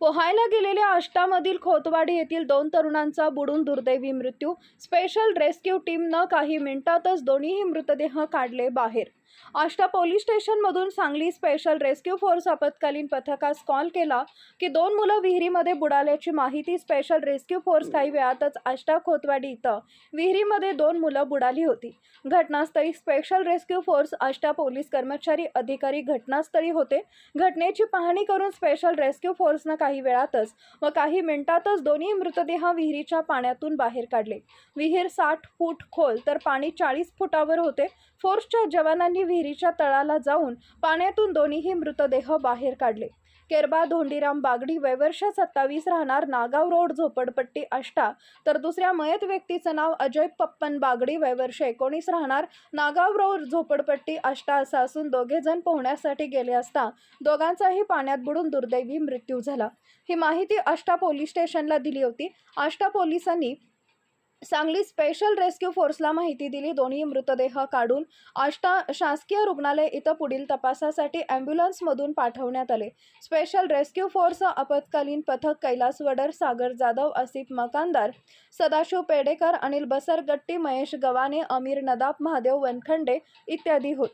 पोहायला गेलेल्या आष्टामधील खोतवाडी येथील दोन तरुणांचा बुडून दुर्दैवी मृत्यू. स्पेशल रेस्क्यू टीमनं काही मिनिटातच दोन्हीही मृतदेह काढले बाहेर. आष्टा पोलीस स्टेशनमधून सांगली स्पेशल रेस्क्यू फोर्स आपत्कालीन पथकास कॉल केला की दोन मुलं विहिरीमध्ये बुडाल्याची माहिती स्पेशल रेस्क्यू फोर्स काही वेळातच आष्टा खोतवाडी इथं विहिरीमध्ये दोन मुलं बुडाली होती. घटनास्थळी special rescue force Ashta police कर्मचारी अधिकारी घटनास्थळी होते. घटनेची पाहणी करून स्पेशल रेस्क्यू फोर्सनं काही वेळातच व काही मिनिटातच दोन्ही मृतदेह विहिरीच्या पाण्यातून बाहेर काढले. विहीर साठ फूट खोल तर पाणी चाळीस फुटावर होते. फोर्सच्या जवानांनी विहिरीच्या तळाला जाऊन पाण्यातून दोन्हीही मृतदेह बाहेर काढले. केरबा धोंडीराम बागडी वयवर्ष सत्तावीस राहणार नागाव रोड झोपडपट्टी आष्टा. तर दुसऱ्या मयत व्यक्तीचं नाव अजय पप्पन बागडी वयवर्ष एकोणीस राहणार नागाव रोड झोपडपट्टी आष्टा असा असून दोघे जण पोहण्यासाठी गेले असता दोघांचाही पाण्यात बुडून दुर्दैवी मृत्यू झाला. ही माहिती आष्टा पोलीस स्टेशनला दिली होती. आष्टा पोलिसांनी सांगली स्पेशल रेस्क्यू फोर्सला माहिती दिली. दोन्ही मृतदेह काढून आष्टा शासकीय रुग्णालय इथं पुढील तपासासाठी ॲम्ब्युलन्समधून पाठवण्यात आले. स्पेशल रेस्क्यू फोर्स आपत्कालीन पथक कैलास वडर सागर जाधव आसिफ मकानदार सदाशिव पेडेकर अनिल बसरगट्टी महेश गवाने अमीर नदाब महादेव वनखंडे इत्यादी होते.